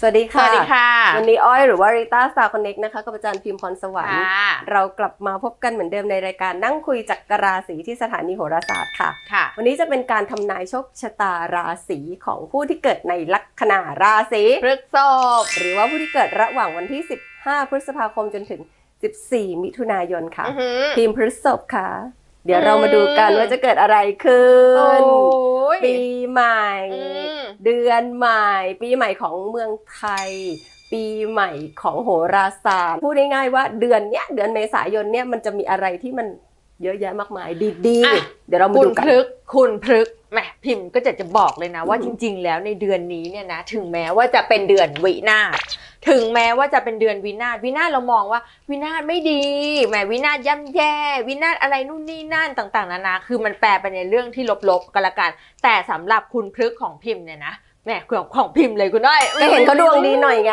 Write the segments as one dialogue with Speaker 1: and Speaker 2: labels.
Speaker 1: สวัสดี
Speaker 2: ส
Speaker 1: ค่ะ
Speaker 2: วัสดีค่ะ
Speaker 1: วันนี้อ้อยหรือว่าริต้าสตาร์คอนเน็กนะคะกับอาจารย์พิมพ์พรสวรรค์
Speaker 2: ค่ะ
Speaker 1: เรากลับมาพบกันเหมือนเดิมในรายการนั่งคุยจักรราศีที่สถานีโหราศาสตร์ค่ะ
Speaker 2: ค่ะ
Speaker 1: วันนี้จะเป็นการทำนายโชคชะตาราศีของผู้ที่เกิดในลัคนาราศี
Speaker 2: พฤกษภ
Speaker 1: หรือว่าผู้ที่เกิดระหว่างวันที่ 15 พฤษภาคมจนถึง 14 มิถุนายนค่ะ
Speaker 2: อื้อหือ
Speaker 1: ทีมพฤษภค่ะ เดี๋ยวเรามาดูกัน
Speaker 2: อืม
Speaker 1: ว่าจะเกิดอะไรขึ้
Speaker 2: โอ้
Speaker 1: น
Speaker 2: ย
Speaker 1: ปีใหม่
Speaker 2: อืม
Speaker 1: เดือนใหม่ ปีใหม่ของเมืองไทย ปีใหม่ของโหราศาสตร์ พูดง่ายๆว่าเดือนเนี้ยเดือนเมษายนเนี่ยมันจะมีอะไรที่มันเยอะแยะมากมายดี
Speaker 2: อะ
Speaker 1: ๆเดี๋ยวเรามา
Speaker 2: คุณ
Speaker 1: ดูกัน
Speaker 2: พฤกษ์คุณพฤกษ์แหมพิมพ์ก็จะจะบอกเลยนะว่า
Speaker 1: อื
Speaker 2: จ
Speaker 1: ม
Speaker 2: ริง ๆ แล้วในเดือนนี้เนี่ยนะถึงแม้ว่าจะเป็นเดือนวินาศ ถึงแม้ว่าจะเป็นเดือนวินาศวินาศเรามองว่าวินาศไม่ดีแหมวินาศย่ำแย่ วินาศอะไรนู่นนี่นั่นต่างๆนานาคือมันแปลไปในเรื่องที่ลบๆกันละกัน แต่สำหรับคุณพฤกษ์ของพิมพ์เนี่ยนะแหมของของพิมพ์เลยคุณน้อย
Speaker 1: ก็เห็นเขาดวงดีหน่อยไง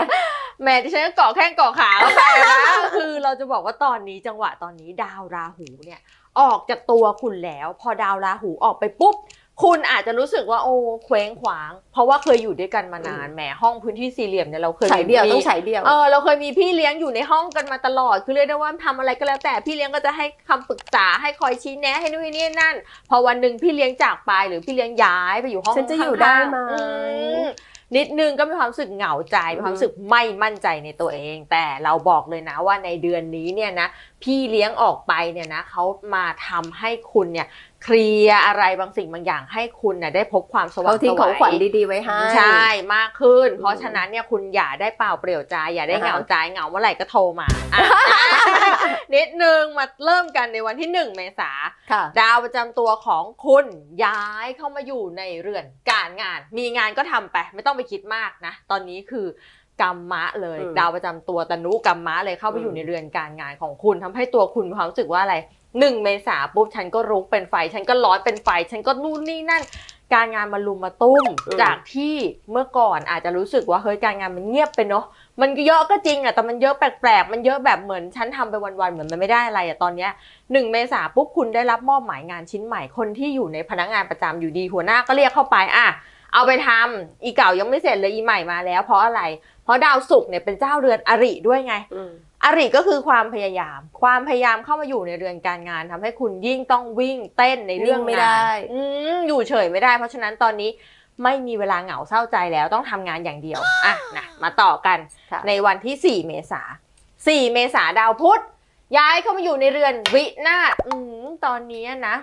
Speaker 2: แหม่ดิฉันก็เกาะแข้งเกาะขาเข้าไปนะคือเราจะบอกว่าตอนนี้จังหวะตอนนี้ดาวราหูเนี่ยออกจากตัวคุณแล้ว พอดาวราหูออกไปปุ๊บ คุณอาจจะรู้สึกว่าโอ้เคว้งขวาง เพราะว่าเคยอยู่ด้วยกันมานานแหมห้องพื้นที่สี่เหลี่ยมเนี่ยเราเคย
Speaker 1: ฉายเดียว
Speaker 2: มี
Speaker 1: ต้องฉายเดียว
Speaker 2: เออเราเคยมีพี่เลี้ยงอยู่ในห้องกันมาตลอดคือเรียกได้ว่าทำอะไรก็แล้วแต่พี่เลี้ยงก็จะให้คำปรึกษาให้คอยชี้แนะให้นู่นนี่นั่น พอวันหนึ่งพี่เลี้ยงจากไปหรือพี่เลี้ยงย้ายไปอยู่ห้อง
Speaker 1: ฉันจะอยู่
Speaker 2: ข้างๆ
Speaker 1: ได้ไหม
Speaker 2: อืมนิดนึงก็มีความรู้สึกเหงาใจมีความรู้สึกไม่มั่นใจในตัวเอง แต่เราบอกเลยนะว่าในเดือนนี้เนี่ยนะพี่เลี้ยงออกไปเนี่ยนะเขามาทำให้คุณเนี่ย เคลียร์อะไรบางสิ่งบางอย่างให้คุณน่ะได้พบความสว่าง
Speaker 1: เขาทิ้ง
Speaker 2: ไส
Speaker 1: ของขวัญ
Speaker 2: ย
Speaker 1: ดีๆไว้ให้
Speaker 2: ใช่มากขึ้น เพ
Speaker 1: อื
Speaker 2: ราะ
Speaker 1: ม
Speaker 2: ฉะนั้นเนี่ยคุณอย่าได้เปล่าเปลี่ยวใจอย่าได้
Speaker 1: อ่าฮะ
Speaker 2: เหงาใจเหงาเมื่อไหร่ก็โทรมาอะนิดนึงมาเริ่มกันในวันที่ 1 เมษา
Speaker 1: ค่ะ
Speaker 2: ดาวประจำตัวของคุณย้ายเข้ามาอยู่ในเรือนการงาน มีงานก็ทำไป ไม่ต้องไปคิดมากนะ ตอนนี้คือกรรมะเลย
Speaker 1: อืม
Speaker 2: ดาวประจำตัวตนุกรรมะเลยเข้าไป
Speaker 1: อืม
Speaker 2: อยู่ในเรือนการงานของคุณทำให้ตัวคุณมีความรู้สึกว่าอะไร หนึ่งเมษาปุ๊บฉันก็รุกเป็นไฟ ฉันก็ร้อนเป็นไฟ ฉันก็นู่นนี่นั่น การงานมาลุมมาตุ้ม
Speaker 1: อืม
Speaker 2: จากที่เมื่อก่อนอาจจะรู้สึกว่าเฮ้ยการงานมันเงียบไปเนาะมันก็เยอะก็จริงอะแต่มันเยอะแปลกๆ มันเยอะแบบเหมือนฉันทำไปวันๆ เหมือนมันไม่ได้อะไรอะตอนเนี้ยหนึ่งเมษาปุ๊บคุณได้รับมอบหมายงานชิ้นใหม่คนที่อยู่ในพนักงานประจำอยู่ดีหัวหน้าก็เรียกเข้าไปอะเอาไปทำอีเก่ายังไม่เสร็จเลยอีใหม่มาแล้ว เพราะอะไร เพราะดาวศุกร์เนี่ยเป็นเจ้าเรือนอริด้วยไง
Speaker 1: อืม
Speaker 2: อริก็คือความพยายาม ความพยายามเข้ามาอยู่ในเรือนการงานทำให้คุณยิ่งต้องวิ่งเต้นในเรื่อง
Speaker 1: นิ่งไม่
Speaker 2: งาน
Speaker 1: ได้
Speaker 2: อืมอยู่เฉยไม่ได้ เพราะฉะนั้นตอนนี้ไม่มีเวลาเหงาเศร้าใจแล้วต้องทำงานอย่างเดียวอะนะมาต่อกัน
Speaker 1: ค่ะ
Speaker 2: ในวันที่ 4 เมษา4เมษาดาวพุธย้ายเข้ามาอยู่ในเรือนวินาศอืมตอนนี้นะ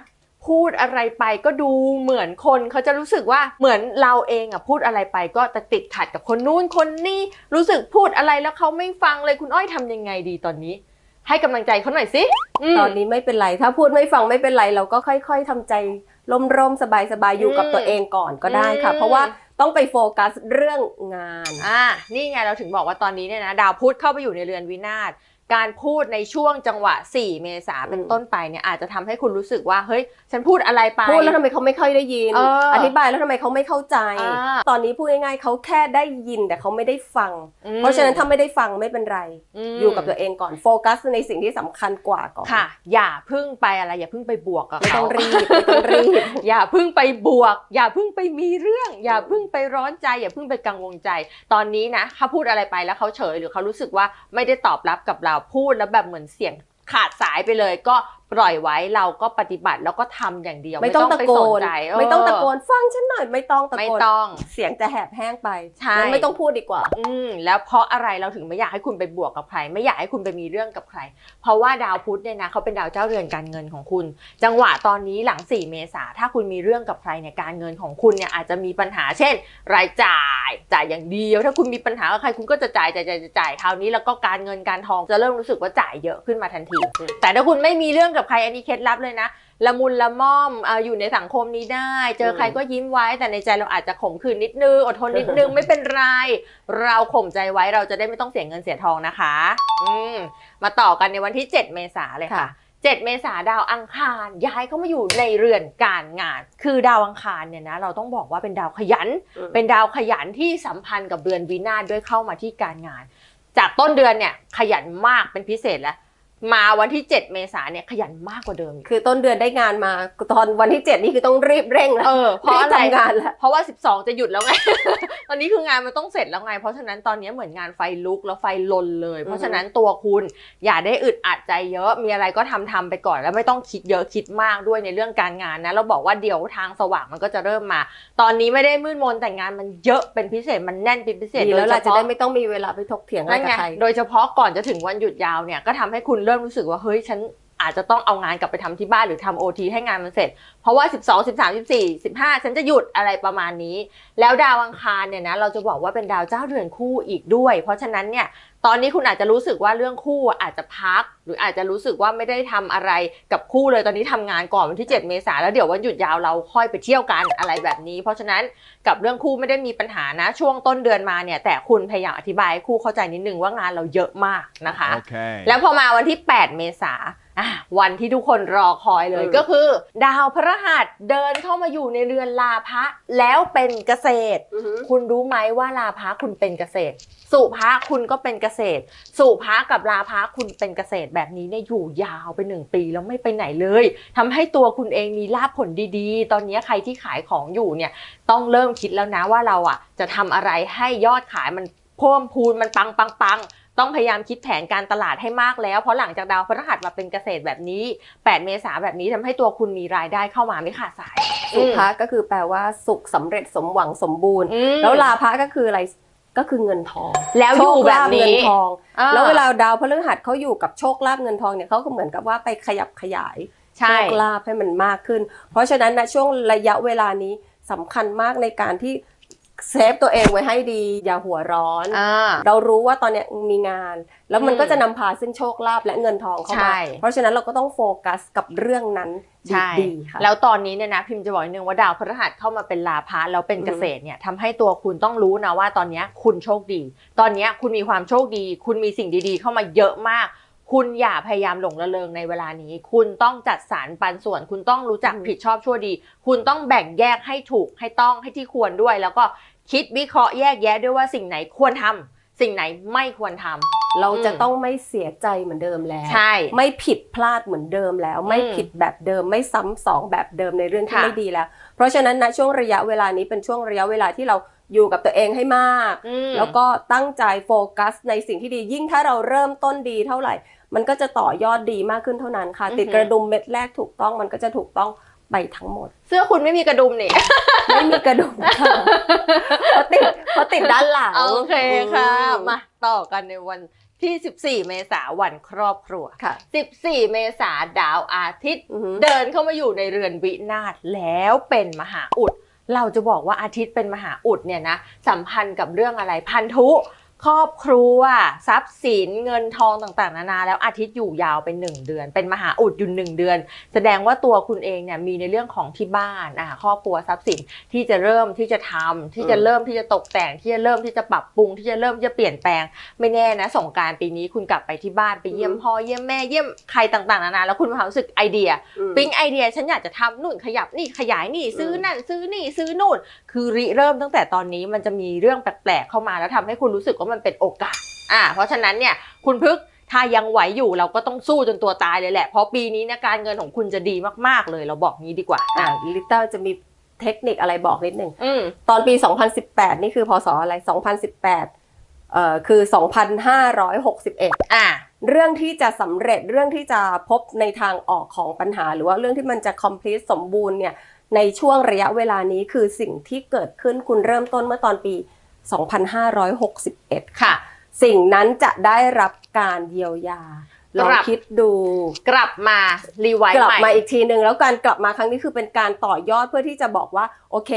Speaker 2: พูดอะไรไปก็ดูเหมือนคนเขาจะรู้สึกว่าเหมือนเราเองอะพูดอะไรไปก็จะติดขัดกับคนนู้นคนนี้รู้สึกพูดอะไรแล้วเขาไม่ฟังเลยคุณอ้อยทำยังไงดีตอนนี้ ให้กำลังใจเขาหน่อยสิม
Speaker 1: ตอนนี้ไม่เป็นไร ถ้าพูดไม่ฟังไม่เป็นไรเราก็ค่อย ๆทำใจร่มๆสบายๆอยู่กับ
Speaker 2: อืม
Speaker 1: ตัวเองก่อนก็ได้ค่ะ
Speaker 2: อืม
Speaker 1: เพราะว่าต้องไปโฟกัสเรื่องงาน
Speaker 2: อ่านี่ไงเราถึงบอกว่าตอนนี้เนี่ยนะดาวพุธเข้าไปอยู่ในเรือนวินาศ การพูดในช่วงจังหวะ 4 เมษาเป็น
Speaker 1: อืม
Speaker 2: ต้นไปเนี่ยอาจจะทำให้คุณรู้สึกว่าเฮ้ย ฉันพูดอะไรไป
Speaker 1: พูดแล้วทำไมเขาไม่ค่อยได้ยิน
Speaker 2: เอออ
Speaker 1: ธิบายแล้วทำไมเขาไม่เข้าใจ
Speaker 2: อ่า
Speaker 1: ตอนนี้พูดง่ายๆเขาแค่ได้ยินแต่เขาไม่ได้ฟัง
Speaker 2: อืม
Speaker 1: เพราะฉะนั้นถ้าไม่ได้ฟังไม่เป็นไร
Speaker 2: ม
Speaker 1: อยู่กับตัวเองก่อนโฟกัสในสิ่งที่สำคัญกว่าก่อน
Speaker 2: ค่ะ อย่าเพึ่งไปอะไรอย่าเพึ่งไปบวกกับ
Speaker 1: ไม่
Speaker 2: เขา
Speaker 1: ต้องรีบไม่ต้องรีบ
Speaker 2: อย่าเพึ่งไปบวก อย่าเพึ่งไปมีเรื่อง อย่าเพึ่งไปร้อนใจ อย่าเพึ่งไปกังวลใจ ตอนนี้นะถ้าพูดอะไรไปแล้วเขาเฉยหรือเขารู้สึกว่าไม่ได้ตอบรับกับเราพูดแล้วแบบเหมือนเสียงขาดสายไปเลย ก็ ปล่อยไว้เราก็ปฏิบัติแล้วก็ทำอย่างเดียว
Speaker 1: ไม่ต้องตะ
Speaker 2: ไป
Speaker 1: โก
Speaker 2: ส
Speaker 1: น
Speaker 2: ใจเไม่
Speaker 1: ต้องตะโกนฟังฉันหน่อยไม่ต้องตะ
Speaker 2: ไม่
Speaker 1: โกน
Speaker 2: ต้อง
Speaker 1: เสียงจะแหบแห้งไป
Speaker 2: ใช่
Speaker 1: งั้นไม่ต้องพูดดีกว่า
Speaker 2: อืมแล้วเพราะอะไรเราถึงไม่อยากให้คุณไปบวกกับใคร ไม่อยากให้คุณไปมีเรื่องกับใคร เพราะว่าดาวพุธเนี่ยนะเขาเป็นดาวเจ้าเรือนการเงินของคุณ จังหวะตอนนี้หลัง 4 เมษาถ้าคุณมีเรื่องกับใครเนี่ยการเงินของคุณเนี่ยอาจจะมีปัญหา เช่น รายจ่ายจ่ายอย่างเดียว ถ้าคุณมีปัญหากับใครคุณก็จะจ่ายจ่ายจ่ายจ่ายจ่ายคราวนี้แล้วก็การเงินการทองจะเริ่มรู้สึกว่าจ่ายเยอะขึ้นมาทันที
Speaker 1: อืม
Speaker 2: แต่ถ้าคุณไม่มีเรื่องกับใครอันนี้เคล็ดลับเลยนะละมุนละม่อมเอ่ออยู่ในสังคมนี้ได้ เจอใครก็ยิ้มไว้ แต่ในใจเราอาจจะขมขื่นนิดนึง อดทนนิดนึงไม่เป็นไร เราข่มใจไว้เราจะได้ไม่ต้องเสียเงินเสียทองนะคะ อืมมาต่อกันในวันที่ 7 เมษาเลยค่ะ
Speaker 1: ค่ะ
Speaker 2: 7เมษาดาวอังคาร ย้ายเข้ามาอยู่ในเรือนการงาน คือดาวอังคารเนี่ยนะเราต้องบอกว่าเป็นดาวขยัน
Speaker 1: อืม
Speaker 2: เป็นดาวขยันที่สัมพันธ์กับเรือนวินาศด้วยเข้ามาที่การงาน จากต้นเดือนเนี่ยขยันมากเป็นพิเศษแล้ว มาวันที่ 7 เมษาเนี่ยขยันมากกว่าเดิมอีก
Speaker 1: คือต้นเดือนได้งานมาตอนวันที่ 7 นี่คือต้องรีบเร่งแล้ว
Speaker 2: เออเพราะอะไร
Speaker 1: บทำงานแล้ว
Speaker 2: เพราะว่า 12 จะหยุดแล้วไง ตอนนี้คืองานมันต้องเสร็จแล้วไง เพราะฉะนั้นตอนนี้เหมือนงานไฟลุกแล้วไฟลนเลย เพราะฉะนั้นตัวคุณอย่าได้อึดอัดใจเยอะมีอะไรก็ทำทำไปก่อน แล้วไม่ต้องคิดเยอะคิดมากด้วยในเรื่องการงานนะเราบอกว่าเดี๋ยวทางสว่างมันก็จะเริ่มมา ตอนนี้ไม่ได้มืดมนแต่งานมันเยอะเป็นพิเศษมันแน่นเป็นพิเศษ
Speaker 1: ดีแล้ว
Speaker 2: โด
Speaker 1: เรา
Speaker 2: ยเฉ
Speaker 1: จะ
Speaker 2: พาะ
Speaker 1: ได้ไม่ต้องมีเวลาไปถกเถียงอะไร
Speaker 2: นั่น
Speaker 1: กับ
Speaker 2: ไง
Speaker 1: ใคร
Speaker 2: โดยเฉพาะก่อนจะถึงวันหยุดยาวเนี่ยก็ทำให้คุณเริ่มรู้สึกว่าเฮ้ยฉัน อาจจะต้องเอางานกลับไปทำที่บ้านหรือทำโอทีให้งานมันเสร็จ เพราะว่า 12 13 14 15 ฉันจะหยุดอะไรประมาณนี้ แล้วดาวอังคารเนี่ยนะเราจะบอกว่าเป็นดาวเจ้าเรือนคู่อีกด้วย เพราะฉะนั้นเนี่ยตอนนี้คุณอาจจะรู้สึกว่าเรื่องคู่อาจจะพัก หรืออาจจะรู้สึกว่าไม่ได้ทำอะไรกับคู่เลยตอนนี้ทำงานก่อนวันที่ 7 เมษายนแล้วเดี๋ยววันหยุดยาวเราค่อยไปเที่ยวกันอะไรแบบนี้ เพราะฉะนั้นกับเรื่องคู่ไม่ได้มีปัญหานะ ช่วงต้นเดือนมาเนี่ย แต่คุณพยายามอธิบายให้คู่เข้าใจนิดนึงว่างานเราเยอะมากนะคะ
Speaker 3: Okay.
Speaker 2: แล้วพอมาวันที่ 8 เมษา อะวันที่ทุกคนรอคอยเลย
Speaker 1: อืม
Speaker 2: ก็คือ ดาวพฤหัสเดินเข้ามาอยู่ในเรือนลาภะแล้วเป็นเกษตร
Speaker 1: อือฮึ
Speaker 2: คุณรู้ไหมว่าลาภะคุณเป็นเกษตร สุภะคุณก็เป็นเกษตร สุภะกับลาภะคุณเป็นเกษตรแบบนี้เนี่ยอยู่ยาวไปหนึ่งปีแล้วไม่ไปไหนเลยทำให้ตัวคุณเองมีลาภผลดีๆ ตอนนี้ใครที่ขายของอยู่เนี่ยต้องเริ่มคิดแล้วนะว่าเราอะจะทำอะไรให้ยอดขายมันเพิ่มพูนมันปังปังปัง ต้องพยายามคิดแผนการตลาดให้มากแล้ว เพราะหลังจากดาวพฤหัสมาเป็นเกษตรแบบนี้ 8 เมษาแบบนี้ทำให้ตัวคุณมีรายได้เข้ามาไม่ขาดสาย
Speaker 1: สุภะก็คือแปลว่าสุขสำเร็จสมหวังสมบูรณ์
Speaker 2: อืม
Speaker 1: แล้วลาภะก็คืออะไรก็คือเงินทอง
Speaker 2: แล้วอยู่แบบ
Speaker 1: โชคลาภเงิ
Speaker 2: นี้
Speaker 1: นทอง
Speaker 2: อ่
Speaker 1: แล้วเวลาดาวพฤหัสเขาอยู่กับโชคลาภเงินทองเนี่ยเขาก็เหมือนกับว่าไปขยับขยายโช
Speaker 2: ใช่
Speaker 1: คลาภให้มันมากขึ้น เพราะฉะนั้นนะช่วงระยะเวลานี้สำคัญมากในการที่ เซฟตัวเองไว้ให้ดี อย่าหัวร้อน
Speaker 2: อ่า
Speaker 1: เรารู้ว่าตอนเนี้ยมีงาน แล้วมัน
Speaker 2: อืม
Speaker 1: ก็จะนำพาซึ่งโชคลาภและเงินทองเข้า
Speaker 2: ใช่
Speaker 1: มา เพราะฉะนั้นเราก็ต้องโฟกัสกับเรื่องนั้น
Speaker 2: ใช่
Speaker 1: ดีๆค่ะ
Speaker 2: แล้วตอนนี้เนี่ยนะพิมพ์จะบอกนิดนึงว่าดาวพฤหัสเข้ามาเป็นลาภะแล้วเป็น
Speaker 1: อืม
Speaker 2: เกษตรเนี่ยทำให้ตัวคุณต้องรู้นะว่าตอนเนี้ยคุณโชคดี ตอนเนี้ยคุณมีความโชคดี คุณมีสิ่งดีๆ เข้ามาเยอะมาก คุณอย่าพยายามหลงระเริงในเวลานี้ คุณต้องจัดสรรปันส่วน คุณต้องรู้จัก
Speaker 1: อืม
Speaker 2: ผิดชอบชั่วดี คุณต้องแบ่งแยกให้ถูกให้ต้องให้ที่ควรด้วย แล้วก็ คิดวิเคราะห์แยกแยะด้วยว่าสิ่งไหนควรทำสิ่งไหนไม่ควรทำ
Speaker 1: เราจะ
Speaker 2: อืม
Speaker 1: ต้องไม่เสียใจเหมือนเดิมแล้ว
Speaker 2: ใช่
Speaker 1: ไม่ผิดพลาดเหมือนเดิมแล้ว ไม่
Speaker 2: อืม
Speaker 1: ผิดแบบเดิมไม่ซ้ำสองแบบเดิมในเรื่องที่
Speaker 2: ค่ะ
Speaker 1: ไม่ดีแล้ว เพราะฉะนั้นนะช่วงระยะเวลานี้เป็นช่วงระยะเวลาที่เราอยู่กับตัวเองให้มาก
Speaker 2: อืม
Speaker 1: แล้วก็ตั้งใจโฟกัสในสิ่งที่ดียิ่งถ้าเราเริ่มต้นดีเท่าไหร่ มันก็จะต่อยอดดีมากขึ้นเท่านั้นค่ะ ติด
Speaker 2: อือหือ
Speaker 1: กระดุมเม็ดแรกถูกต้องมันก็จะถูกต้อง ไปทั้งหมด
Speaker 2: เสื้อคุณไม่มีกระดุมนี่
Speaker 1: ไม่มีกระดุมค่ะเพราะติดเพราะติดด้านหลัง
Speaker 2: โอเคค่ะ
Speaker 1: อื
Speaker 2: มาต่อกันในวันที่ 14 เมษายนวันครอบครัว
Speaker 1: ค่ะ
Speaker 2: 14 เมษายนดาวอาทิตย์
Speaker 1: อือหือ
Speaker 2: เดินเข้ามาอยู่ในเรือนวินาศแล้วเป็นมหาอุด เราจะบอกว่าอาทิตย์เป็นมหาอุดเนี่ยนะสัมพันธ์กับเรื่องอะไรพันธุ ครอบครัวทรัพย์สินเงินทองต่างๆ นานา แล้วอาทิตย์อยู่ยาวเป็น1เดือน เป็นมหาอุดอยู่หนึ่งเดือน แสดงว่าตัวคุณเองเนี่ยมีในเรื่องของที่บ้านอะครอบครัวทรัพย์สินที่จะเริ่มที่จะทำที่จะเริ่มที่จะตกแต่งที่จะเริ่มที่จะปรับปรุงที่จะเริ่มที่จะเปลี่ยนแปลงไม่แน่นะสงกรารปีนี้คุณกลับไปที่บ้านไปเยี่ยม
Speaker 1: อืม
Speaker 2: พ่อเยี่ยมแม่เยี่ยมใครต่างๆนานาแล้วคุณมีความรู้สึกไอเดีย
Speaker 1: อืม
Speaker 2: ปิ๊งไอเดียฉันอยากจะทำนู่นขยับนี่ขยายนี่ซื้ออ
Speaker 1: ม
Speaker 2: นั่นซื้อนี่ซื้อนู่น คือริเริ่มตั้งแต่ตอนนี้มันจะมีเรื่องแปลกๆเข้ามาแล้วทำให้คุณรู้สึกว่ามันเป็นโอกาสอ่าเพราะฉะนั้นเนี่ยคุณพึกษ์ถ้ายังไหวอยู่เราก็ต้องสู้จนตัวตายเลยแหละ เพราะปีนี้เนี่ยการเงินของคุณจะดีมากๆเลย เราบอกงี้ดีกว่า
Speaker 1: อะ
Speaker 2: อะ
Speaker 1: ลิต้าจะมีเทคนิคอะไรบอกนิดนึง
Speaker 2: อืม
Speaker 1: ตอนปี 2018 นี่คือพศอะไร 2018เอ่อคือ 2561
Speaker 2: อะ
Speaker 1: เรื่องที่จะสำเร็จเรื่องที่จะพบในทางออกของปัญหา หรือว่าเรื่องที่มันจะ complete สมบูรณ์เนี่ยในช่วงระยะเวลานี้คือสิ่งที่เกิดขึ้นคุณเริ่มต้นเมื่อตอนปี 2561
Speaker 2: ค่ะ
Speaker 1: สิ่งนั้นจะได้รับการเยียวยาลอง
Speaker 2: กลับ
Speaker 1: คิดดู
Speaker 2: กลับมารีไวซ์
Speaker 1: กลับ
Speaker 2: ใหม่
Speaker 1: มาอีกทีหนึ่งแล้วการกลับมาครั้งนี้คือเป็นการต่อยอดเพื่อที่จะบอกว่าโอเค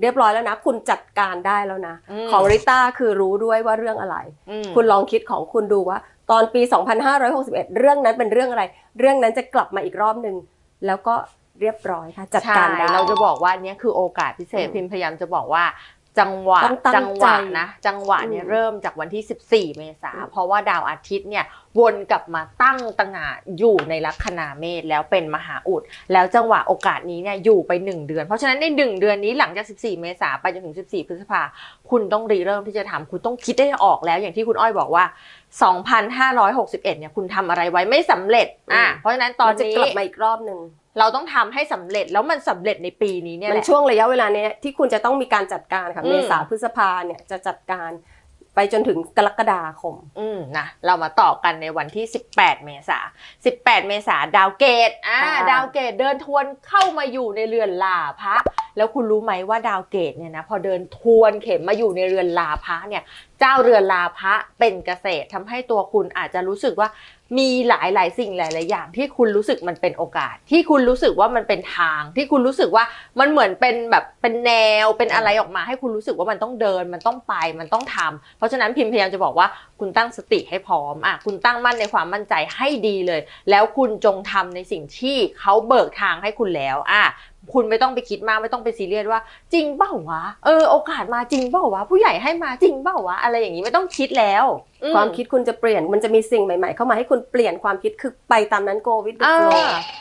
Speaker 1: เรียบร้อยแล้วนะ คุณจัดการได้แล้วนะ
Speaker 2: อืม
Speaker 1: ของริต้าคือรู้ด้วยว่าเรื่องอะไร
Speaker 2: อืม
Speaker 1: คุณลองคิดของคุณดูว่า ตอนปี 2561 เรื่องนั้นเป็นเรื่องอะไร เรื่องนั้นจะกลับมาอีกรอบหนึ่งแล้วก็เรียบร้อยค่ะจัดการได้
Speaker 2: ใช่เราจะบอกว่าอันเนี้ยคือโอกาสพิเศษ
Speaker 1: อืม
Speaker 2: พิมพ์พยายามจะบอกว่า จังหวะ
Speaker 1: ต้องตั้ง
Speaker 2: จัหวะ
Speaker 1: ใจ
Speaker 2: นะจังหวะเนี่ย
Speaker 1: อืม
Speaker 2: เริ่มจากวันที่ 14 เมษา
Speaker 1: อืม
Speaker 2: เพราะว่าดาวอาทิตย์เนี่วนกลับมาตั้งตงานอยู่ในลัคนาเมษแล้วเป็นมหาอุด แล้วจังหวะโอกาสนี้เนี่ยอยู่ไป 1 เดือน เพราะฉะนั้นใน 1 เดือนนี้หลังจาก 14 เมษาไปจนถึง 14 พฤษภาคุณต้องรีเริ่มที่จะทำคุณต้องคิดได้ออกแล้วอย่างที่คุณอ้อยบอกว่า 2,561เนี่ยคุณทำอะไรไว้ไม่สำเร็จอะ
Speaker 1: อืม
Speaker 2: เพราะฉะนั้นตอน
Speaker 1: มันจะ
Speaker 2: นี้
Speaker 1: กลับมาอีกรอบหนึ่ง
Speaker 2: เราต้องทำให้สำเร็จแล้วมันสำเร็จในปีนี้เนี่ย
Speaker 1: มั
Speaker 2: แห
Speaker 1: น
Speaker 2: ละ
Speaker 1: ช่วงระยะเวลาเนี้ยที่คุณจะต้องมีการจัดการค่ะ
Speaker 2: อืม
Speaker 1: เมษาพฤษภาเนี่ยจะจัดการไปจนถึงกรกฎาคม
Speaker 2: อืมนะ เรามาต่อกันในวันที่ 18 เมษา18 เมษาดาวเกต อ่า
Speaker 1: ค่ะ
Speaker 2: ดาวเกตเดินทวนเข้ามาอยู่ในเรือนลาพระ แล้วคุณรู้ไหมว่าดาวเกตเนี่ยนะ พอเดินทวนเข็มมาอยู่ในเรือนลาพระเนี่ย เจ้าเรือนลาพระเป็นเกษตรทำให้ตัวคุณอาจจะรู้สึกว่า มีหลายหลายสิ่งหลายๆอย่าง ที่คุณรู้สึกมันเป็นโอกาส ที่คุณรู้สึกว่ามันเป็นทาง ที่คุณรู้สึกว่ามันเหมือนเป็นแบบเป็นแนวเป็นอะไรออกมา ให้คุณรู้สึกว่ามันต้องเดิน มันต้องไปมันต้องทำเพราะฉะนั้นพิมพ์พยายามจะบอกว่าคุณตั้งสติให้พร้อมอะคุณตั้งมั่นในความมั่นใจให้ดีเลย แล้วคุณจงทำในสิ่งที่เขาเบิกทางให้คุณแล้วอะ คุณไม่ต้องไปคิดมากไม่ต้องไปซีเรียสว่า จริงเปล่าวะเออโอกาสมาจริงเปล่าวะผู้ใหญ่ให้มาจริงเปล่าวะอะไรอย่างนี้ไม่ต้องคิดแล้วอื
Speaker 1: ความคิดคุณจะเปลี่ยนมันจะมีสิ่งใหม่ ๆ เข้ามาให้คุณเปลี่ยนความคิดคือไปตามนั้นโกวิด
Speaker 2: อ่า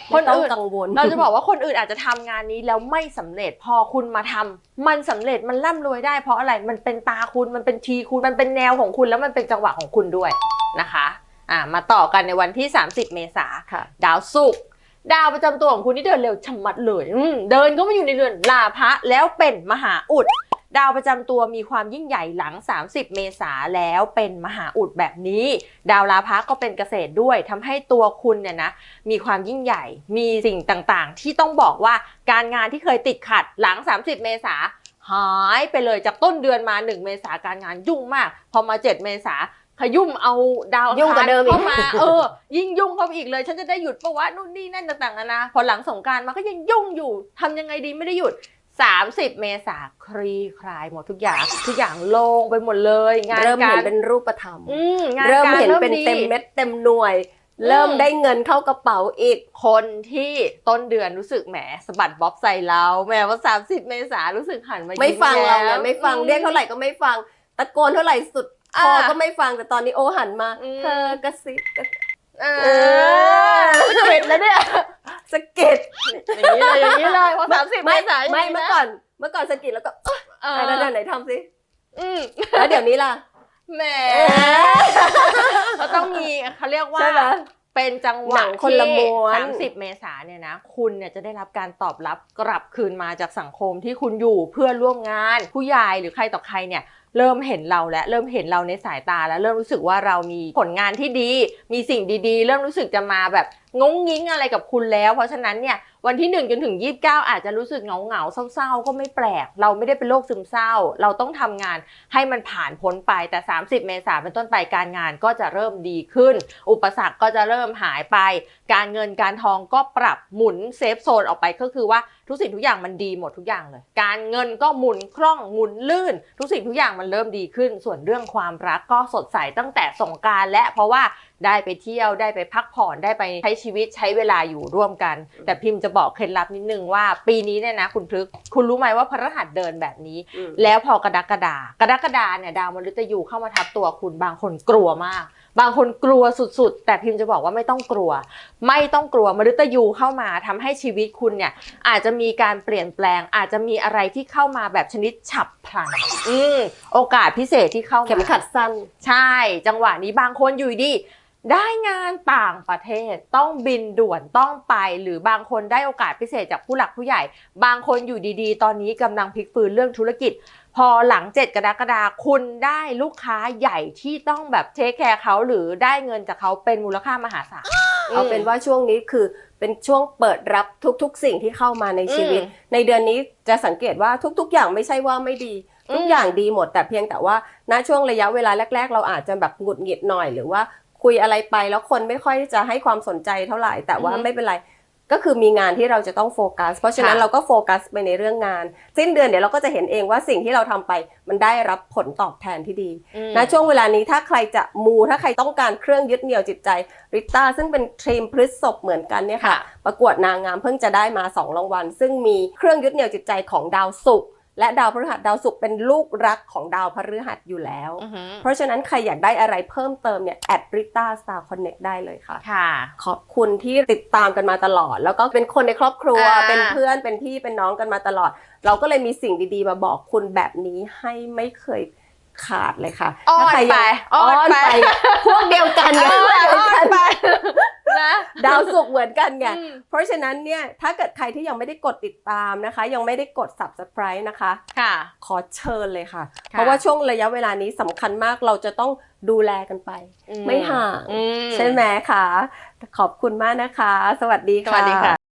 Speaker 1: โฟ
Speaker 2: ค
Speaker 1: ไม่
Speaker 2: น
Speaker 1: ต้อง
Speaker 2: อื่น
Speaker 1: กังวล
Speaker 2: เราจะบอกว่าคนอื่นอาจจะทำงานนี้แล้วไม่สำเร็จพอคุณมาทำมันสำเร็จมันร่ำรวยได้ เพราะอะไรมันเป็นตาคุณมันเป็นทีคุณมันเป็นแนวของคุณแล้วมันเป็นจังหวะของคุณด้วยนะคะอ่ามาต่อกันในวันที่ 30 เมษา
Speaker 1: ค่ะ
Speaker 2: ดาวศุกร์ ดาวประจำตัวของคุณที่เดินเร็วชะมัดเลยอืมเดินก็มาอยู่ในเรือนลาภะแล้วเป็นมหาอุด ดาวประจำตัวมีความยิ่งใหญ่หลัง 30 เมษาแล้วเป็นมหาอุดแบบนี้ ดาวลาภะก็เป็นเกษตรด้วยทำให้ตัวคุณเนี่ยนะ มีความยิ่งใหญ่ มีสิ่งต่างๆ ที่ต้องบอกว่าการงานที่เคยติดขัดหลัง 30 เมษาหายไปเลยจากต้นเดือนมา 1 เมษาการงานยุ่งมาก พอมา 7 เมษา ขยุ่มเอาดาวอัง
Speaker 1: ยุ่งก
Speaker 2: คา
Speaker 1: ว่ารเดิมอีก
Speaker 2: เข้ามาเออ ยิ่งยุ่งเข้าไปอีกเลย ฉันจะได้หยุดปะวะนู่นนี่นั่นต่างๆนานาพอหลังสงกรารมาก็ยังยุ่งอยู่ทำยังไงดีไม่ได้หยุด 30 เมษาคลี่คลายหมดทุกอย่างทุกอย่างโล่งไปหมดเลย งาน
Speaker 1: เริ่ม
Speaker 2: กา
Speaker 1: เห็น
Speaker 2: ร
Speaker 1: เป็นรูปธรรม
Speaker 2: อืมงาน
Speaker 1: เริ่ม
Speaker 2: การ
Speaker 1: เห็นเป็น
Speaker 2: ดี
Speaker 1: เต็มเม็ดเต็มหน่วย เริ่มได้เงินเข้ากระเป๋าอีก
Speaker 2: คนที่ต้นเดือนรู้สึกแหมสะบัดบ๊อบใส่เราแหมว่า 30 เมษารู้สึกหันมายิ้
Speaker 1: ไม่ฟังเราไง
Speaker 2: แย้
Speaker 1: ไม่ฟัง
Speaker 2: อื
Speaker 1: เรียกเท่าไหร่ก็ไม่ฟังตะโกนเท่าไหร่สุด ค
Speaker 2: อ่า
Speaker 1: อก็ไม่ฟังแต่ตอนนี้โอหันมา
Speaker 2: อืม
Speaker 1: เธอกระซิบกระซิบ
Speaker 2: เอ
Speaker 1: เอ
Speaker 2: อเข็ดแล้วเนี่ย
Speaker 1: สะกิด
Speaker 2: อย่างนี้เลยอย่างนี้เลยเพราะสามสิบเม
Speaker 1: ไม่
Speaker 2: ษา
Speaker 1: ไม่
Speaker 2: ย่าง
Speaker 1: เมื่อ
Speaker 2: นะ
Speaker 1: ก่อน เมื่อก่อนสะกิดแล้วก็เอ้ย
Speaker 2: เออ
Speaker 1: อะแล้วเดี๋ยวไหนทำสิ
Speaker 2: อืม
Speaker 1: แล้วเดี๋ยวนี้ล่ะ
Speaker 2: แหมเราต้องมีเขาเรียกว่า
Speaker 1: ใช่ไหม
Speaker 2: เป็นจังห
Speaker 1: หนั
Speaker 2: วะ
Speaker 1: งคนละม้วน
Speaker 2: สามสิบเมษาเนี่ยนะ คุณเนี่ยจะได้รับการตอบรับกลับคืนมาจากสังคมที่คุณอยู่เพื่อนร่วมงาน ผู้ใหญ่หรือใครต่อใครเนี่ย เริ่มเห็นเราและเริ่มเห็นเราในสายตาแล้วเริ่มรู้สึกว่าเรามีผลงานที่ดี มีสิ่งดีๆ เริ่มรู้สึกจะมาแบบงงงิ้งอะไรกับคุณแล้ว เพราะฉะนั้นเนี่ยวันที่1จนถึง 29 อาจจะรู้สึกเหงาเหงาๆเศร้าๆ ก็ไม่แปลก เราไม่ได้เป็นโรคซึมเศร้า เราต้องทำงานให้มันผ่านพ้นไปแต่ 30 เมษายนเป็นต้นไปการงานก็จะเริ่มดีขึ้น อุปสรรคก็จะเริ่มหายไปการเงินการทองก็ปรับหมุนเซฟโซนออกไปก็คือว่าทุกสิ่งทุกอย่างมันดีหมดทุกอย่างเลย การเงินก็หมุนคล่องหมุนลื่น ทุกสิ่งทุกอย่างมันเริ่มดีขึ้น ส่วนเรื่องความรักก็สดใสตั้งแต่สงกรารและเพราะว่าได้ไปเที่ยวได้ไปพักผ่อนได้ไปใช้ชีวิตใช้เวลาอยู่ร่วมกัน แต่พิมพ์จะบอกเคล็ดลับนิดนึงว่า ปีนี้เนี่ยนะคุณพฤกษ์คุณรู้ไหมว่าพระรหัสเดินแบบนี้
Speaker 1: อืม
Speaker 2: แล้วพอกระดักกระดากระดักกระดาเนี่ยดาวมฤตยูเข้ามาทับตัวคุณบางคนกลัวมาก บางคนกลัวสุดๆ แต่พิมพ์จะบอกว่าไม่ต้องกลัว ไม่ต้องกลัวมฤตยูเข้ามาทำให้ชีวิตคุณเนี่ยอาจจะมีการเปลี่ยนแปลง อาจจะมีอะไรที่เข้ามาแบบชนิดฉับพลัน อืมโอกาสพิเศษที่เข้ามา
Speaker 1: เข็มขัดสั้น
Speaker 2: ใช่ จังหวะนี้บางคนอยู่ดีได้งานต่างประเทศต้องบินด่วนต้องไปหรือบางคนได้โอกาสพิเศษจากผู้หลักผู้ใหญ่ บางคนอยู่ดีๆ ตอนนี้กำลังพลิกฟื้นเรื่องธุรกิจ พอหลัง 7 กรกฎาคมคุณได้ลูกค้าใหญ่ที่ต้องแบบเทคแคร์เขาหรือได้เงินจากเขาเป็นมูลค่ามหาศาล
Speaker 1: เอาเป็นว่าช่วงนี้คือเป็นช่วงเปิดรับทุกๆ สิ่งที่เข้ามาในชีวิต
Speaker 2: อืม
Speaker 1: ในเดือนนี้จะสังเกตว่าทุก ๆ อย่างไม่ใช่ว่าไม่ดี
Speaker 2: อืม
Speaker 1: ทุกอย่างดีหมดแต่เพียงแต่ว่าณช่วงระยะเวลาแรก ๆ เราอาจจะแบบหงุดหงิดหน่อยหรือว่าคุยอะไรไปแล้วคนไม่ค่อยจะให้ความสนใจเท่าไหร่แต่ว่า
Speaker 2: อือฮึ
Speaker 1: ไม่เป็นไร ก็คือมีงานที่เราจะต้องโฟกัส เพราะฉะนั้น
Speaker 2: ค่ะ
Speaker 1: เราก็โฟกัสไปในเรื่องงาน สิ้นเดือนเดี๋ยวเราก็จะเห็นเองว่าสิ่งที่เราทำไปมันได้รับผลตอบแทนที่ดี
Speaker 2: อืม
Speaker 1: ณช่วงเวลานี้ถ้าใครจะมูถ้าใครต้องการเครื่องยึดเหนี่ยวจิตใจริต้าซึ่งเป็นทีมพฤษภเหมือนกันเนี่ยค่ะ
Speaker 2: ค่ะ
Speaker 1: ประกวดนางงามเพิ่งจะได้มา 2 รางวัล ซึ่งมีเครื่องยึดเหนี่ยวจิตใจของดาวศุกร์ และดาวพฤหัสดาวศุกร์เป็นลูกรักของดาวพฤหัสอยู่แล้ว
Speaker 2: อือหือ
Speaker 1: เพราะฉะนั้นใครอยากได้อะไรเพิ่มเติมเนี่ยแอดริต้าสตาร์คอนเน็ได้เลยค่ะ
Speaker 2: ค่ะ
Speaker 1: ขอบคุณที่ติดตามกันมาตลอด แล้วก็เป็นคนในครอบครัว
Speaker 2: อ่า
Speaker 1: เป็นเพื่อน เป็นพี่ เป็นน้องกันมาตลอด เราก็เลยมีสิ่งดีๆ มาบอกคุณแบบนี้ให้ไม่เคย ขาดเลยค่ะ
Speaker 2: อ้อน
Speaker 1: ถ้าใคร
Speaker 2: ไป
Speaker 1: ยัง
Speaker 2: อ้อนไป
Speaker 1: พวกเดียวกันไง
Speaker 2: อ้อน
Speaker 1: พวกเดียว
Speaker 2: อ้อ
Speaker 1: กันน
Speaker 2: ไปนะ
Speaker 1: ดาวสุกร์เหมือนกันไง
Speaker 2: อืม
Speaker 1: เพราะฉะนั้นเนี่ยถ้าเกิดใครที่ยังไม่ได้กดติดตามนะคะ ยังไม่ได้กด subscribe นะคะ
Speaker 2: ค่ะ
Speaker 1: ขอเชิญเลยค่ะ
Speaker 2: ค่ะ
Speaker 1: เพราะว่าช่วงระยะเวลานี้สำคัญมากเราจะต้องดูแลกันไป ไม่ห่าง
Speaker 2: อื
Speaker 1: ใช่ไหมคะขอบคุณมากนะคะ สวัสดี
Speaker 2: ส
Speaker 1: ค่ะ
Speaker 2: วัสดีค่ะ